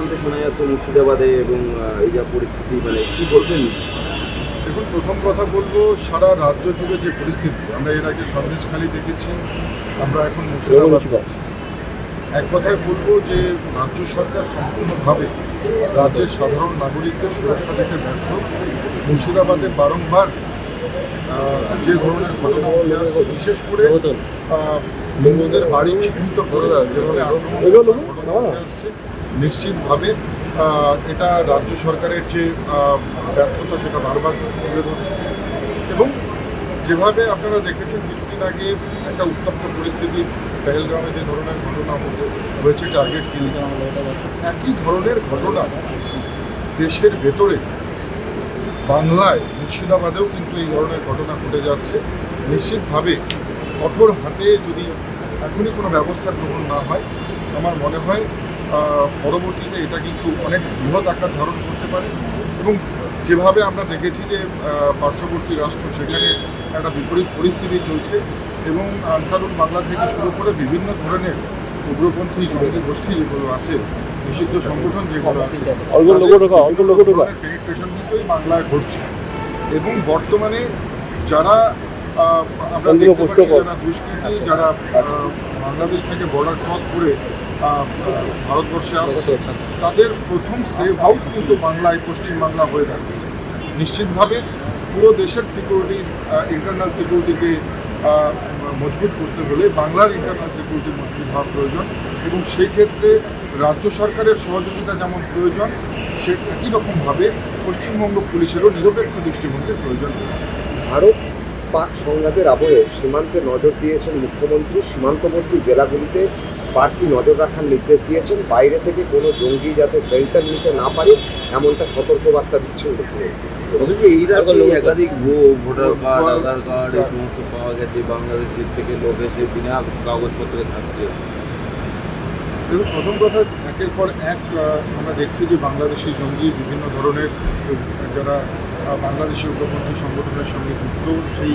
অশান্তি শোনা যাচ্ছে মুর্শিদাবাদে এবং এই যা পরিস্থিতি মানে কি বলবেন? দেখুন প্রথম কথা বলব সারা রাজ্য জুড়ে যে পরিস্থিতি আমরা এর আগে সন্দেশখালি দেখেছি আমরা এখন মুর্শিদাবাদ এক কথায় বলব যে রাজ্য সরকার সম্পূর্ণভাবে রাজ্যের সাধারণ নাগরিকদের সুরক্ষা দিতে ব্যর্থ। মুর্শিদাবাদে বারংবার যে ধরনের ঘটনা উঠে আসছে বিশেষ করে হিন্দুদের বাড়ি চিহ্নিত করে যেভাবে আক্রমণ ঘটনা উঠে আসছে। নিশ্চিতভাবে এটা রাজ্য সরকারের যে ব্যর্থতা সেটা বারবার তুলে ধরছে। এবং যেভাবে আপনারা দেখেছেন, কিছুদিন আগে একটা উত্তপ্ত পরিস্থিতি পেহেলগামে যে ধরনের ঘটনা হয়েছে, টার্গেট কিলিং, একই ধরনের ঘটনা দেশের ভেতরে, বাংলায়, মুর্শিদাবাদেও কিন্তু এই ধরনের ঘটনা ঘটে যাচ্ছে। নিশ্চিতভাবে কঠোর হাতে যদি এখনই কোনো ব্যবস্থা গ্রহণ না হয়, আমার মনে হয় পরবর্তীতে এটা কিন্তু অনেক বৃহৎ আকার ধারণ করতে পারে। এবং যেভাবে আমরা দেখেছি যে পার্শ্ববর্তী রাষ্ট্র সেখানে একটা বিপরীত পরিস্থিতি চলছে এবং আনসারুল বাংলা থেকে শুরু করে বিভিন্ন ধরনের উগ্রপন্থী জঙ্গি গোষ্ঠী যেগুলো আছে নিষিদ্ধ সংগঠন যেগুলো আছে। পেনিট্রেশন কিন্তু এই বাংলায় ঘটছে। এবং বর্তমানে যারা আমরা দেখতে পাচ্ছি যারা দুষ্কৃতী যারা বাংলাদেশ থেকে বর্ডার ক্রস করে ভারতবর্ষে আসছে, তাদের প্রথম সেভ হাউস কিন্তু বাংলায়, পশ্চিমবাংলা হয়ে দাঁড়িয়েছে নিশ্চিতভাবে পুরো দেশের সিকিউরিটি ইন্টারনাল সিকিউরিটিকে মজবুত করতে হলে বাংলার ইন্টারনাল সিকিউরিটি মজবুত হওয়া প্রয়োজন এবং সেই ক্ষেত্রে রাজ্য সরকারের সহযোগিতা যেমন প্রয়োজন, সে একই রকমভাবে পশ্চিমবঙ্গ পুলিশেরও নিরপেক্ষ দৃষ্টিভঙ্গির প্রয়োজন রয়েছে। ভারত পাক সংঘাতের আবহে সীমান্তে নজর দিয়েছেন মুখ্যমন্ত্রী। সীমান্তবর্তী জেলাগুলিতে বাড়তি নজর রাখার নির্দেশ দিয়েছেন। বাইরে থেকে কোনো জঙ্গি যাতে শেল্টার নিতে না পারে এমনটা সতর্কবার্তা দিচ্ছেন এই রাজ্যে একাধিক ভোটার কার্ড আধার কার্ড এই সমস্ত পাওয়া গেছে। বাংলাদেশের থেকে লোক এসে বিনা কাগজপত্রে থাকছে। দেখুন প্রথম কথা একের পর এক আহ, আমরা দেখছি যে বাংলাদেশি জঙ্গি বিভিন্ন ধরনের যারা আহ, বাংলাদেশি উগ্রপন্থী সংগঠনের সঙ্গে যুক্ত সেই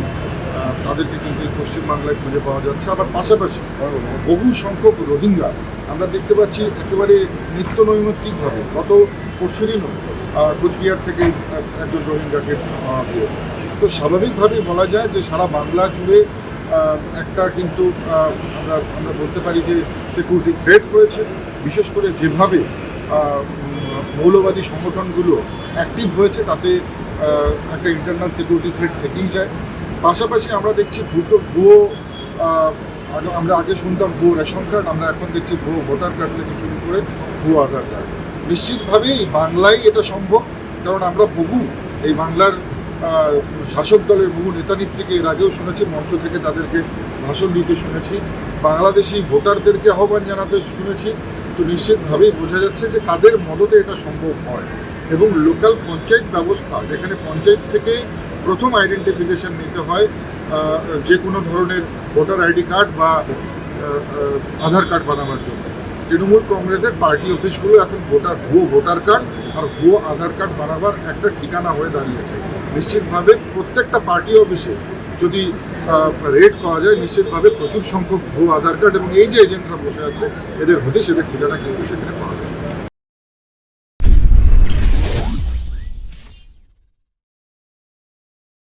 তাদেরকে কিন্তু পশ্চিমবাংলায় খুঁজে পাওয়া যাচ্ছে। আবার পাশাপাশি বহু সংখ্যক রোহিঙ্গা আমরা দেখতে পাচ্ছি একেবারে নিত্য নৈমিত্তিকভাবে। গত পরশুদিনও কোচবিহার থেকে একজন রোহিঙ্গাকে পাওয়া গিয়েছে তো স্বাভাবিকভাবেই বলা যায় যে সারা বাংলা জুড়ে একটা কিন্তু আমরা আমরা বলতে পারি যে সিকিউরিটি থ্রেট রয়েছে। বিশেষ করে যেভাবে মৌলবাদী সংগঠনগুলো অ্যাক্টিভ হয়েছে, তাতে একটা ইন্টারনাল সিকিউরিটি থ্রেট থেকেই যায়। পাশাপাশি আমরা দেখছি ভুটো ভুয়ো আমরা আগে শুনতাম ভুয়ো রেশন কার্ড, আমরা এখন দেখছি ভুয়ো ভোটার কার্ড থেকে শুরু করে ভুয়ো আধার কার্ড। নিশ্চিতভাবেই বাংলায় এটা সম্ভব, কারণ আমরা বহু এই বাংলার শাসক দলের বহু নেতানেত্রীকে এর আগেও শুনেছি, মঞ্চ থেকে তাদেরকে ভাষণ দিতে শুনেছি, বাংলাদেশি ভোটারদেরকে আহ্বান জানাতে শুনেছি। তো নিশ্চিতভাবেই বোঝা যাচ্ছে যে কাদের মদতে এটা সম্ভব হয়। এবং লোকাল পঞ্চায়েত ব্যবস্থা, যেখানে পঞ্চায়েত থেকে প্রথম আইডেন্টিফিকেশন নিতে হয় যে কোনো ধরনের ভোটার আইডি কার্ড বা আধার কার্ড বানানোর জন্য তৃণমূল কংগ্রেসের পার্টি অফিসগুলো এখন ভোটার ভুয়ো ভোটার কার্ড আর ভুয়ো আধার কার্ড বানাবার একটা ঠিকানা হয়ে দাঁড়িয়েছে নিশ্চিতভাবে প্রত্যেকটা পার্টি অফিসে যদি রেড করা যায়, নিশ্চিতভাবে প্রচুর সংখ্যক ভুয়ো আধার কার্ড এবং এই যে এজেন্টরা বসে আছে, এদের হদিশ এদের ঠিকানা কিন্তু সেখানে পাওয়া যায়।